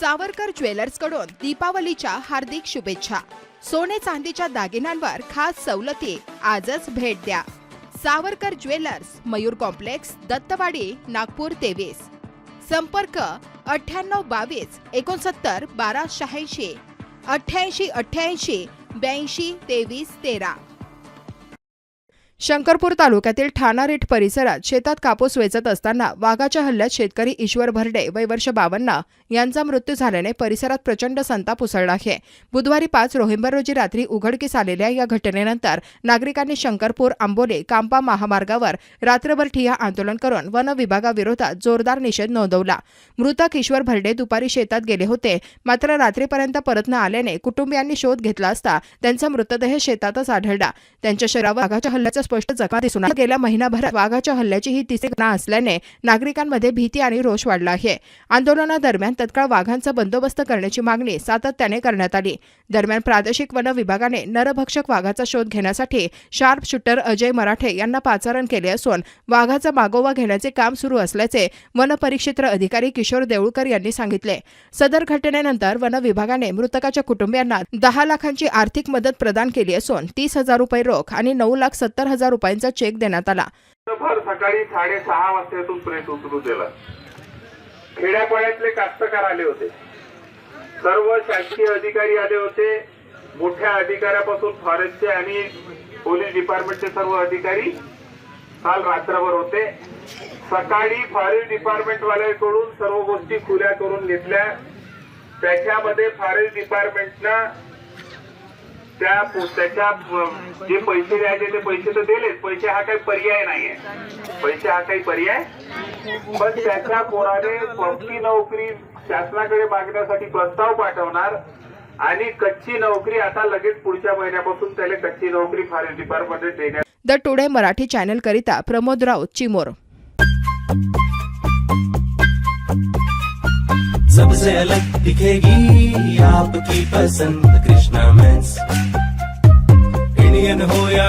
सावरकर ज्वेलर्सकडून दीपावलीच्या हार्दिक शुभेच्छा. सोने चांदीच्या दागिन्यांवर खास सवलती आजच भेट द्या. सावरकर ज्वेलर्स मयूर कॉम्प्लेक्स दत्तवाडी नागपूर तेवीस. संपर्क अठ्ठ्याण्णव बावीस एकोणसत्तर बारा शहाऐंशी. अठ्ठ्याऐंशी अठ्ठ्याऐंशी ब्याऐंशी तेवीस तेरा. शंकरपूर तालुक्यातील ठाणारेठ परिसरात शेतात कापूस वेचत असताना वाघाच्या हल्ल्यात शेतकरी ईश्वर भरडे वय वर्ष बावन्न यांचा मृत्यू झाल्याने परिसरात प्रचंड संताप उसळला आहे. बुधवारी पाच नोव्हेंबर रोजी रात्री उघडकीस आलेल्या या घटनेनंतर नागरिकांनी शंकरपूर आंबोले कांपा महामार्गावर रात्रभर ठिया आंदोलन करून वन विभागाविरोधात जोरदार निषेध नोंदवला. मृतक ईश्वर भरडे दुपारी शेतात गेले होते. मात्र रात्रीपर्यंत परत न आल्याने कुटुंबियांनी शोध घेतला असता त्यांचा मृतदेह शेतातच आढळला. त्यांच्या शरीरावर वाघाच्या हल्ल्याचा स्पष्ट जखमा दिसून गेल्या महिनाभरात वाघाच्या हल्ल्याची ही तिसरी घटना असल्याने नागरिकांमध्ये भीती आणि रोष वाढला आहे. आंदोलनादरम्यान तत्काळ वाघांचा बंदोबस्त करण्याची मागणी सातत्याने करण्यात आली. दरम्यान प्रादेशिक वन विभागाने नरभक्षक वाघाचा शोध घेण्यासाठी शार्प शूटर अजय मराठे यांना पाचारण केले असून वाघाचा मागोवा घेण्याचे काम सुरू असल्याचे वनपरिक्षेत्र अधिकारी किशोर देऊळकर यांनी सांगितले. सदर घटनेनंतर वन विभागाने मृतकाच्या कुटुंबियांना दहा लाखांची आर्थिक मदत प्रदान केली असून तीस हजार रुपये रोख आणि नऊ लाख सत्तर हजार रुपयांचा चेक देण्यात आला. सकाळी साडेसहा वाजतातून प्रेस उचलू दिला. खेड्यापाड्यातले कास्तकार आले होते. सर्व शासकीय अधिकारी आले होते. मोठ्या अधिकाऱ्यापासून फॉरेस्टचे आणि पोलीस डिपार्टमेंटचे सर्व अधिकारी काल रात्रभर होते. सकाळी फॉरेस्ट डिपार्टमेंट वाल्याकडून सर्व गोष्टी खुल्या करून घेतल्या. त्याच्यामध्ये फॉरेस्ट डिपार्टमेंटना त्या त्याच्या जे पैसे द्यायचे ते पैसे तर दिलेच पैसे हा काही पर्याय नाहीये. पैसे हा काही पर्याय? पण त्याच्या पोराने पक्की नोकरी शासनाकडे मागण्यासाठी प्रस्ताव पाठवणार आणि कच्ची नोकरी आता लगेच पुढच्या महिन्यापासून त्याला कच्ची नोकरी फॉरेस्ट डिपार्टमेंटमध्ये देण्यात द टुडे मराठी चॅनल करिता प्रमोद राऊत चिमोर. सबसे अलग दिखेगी आपकी पसंद Krishna men's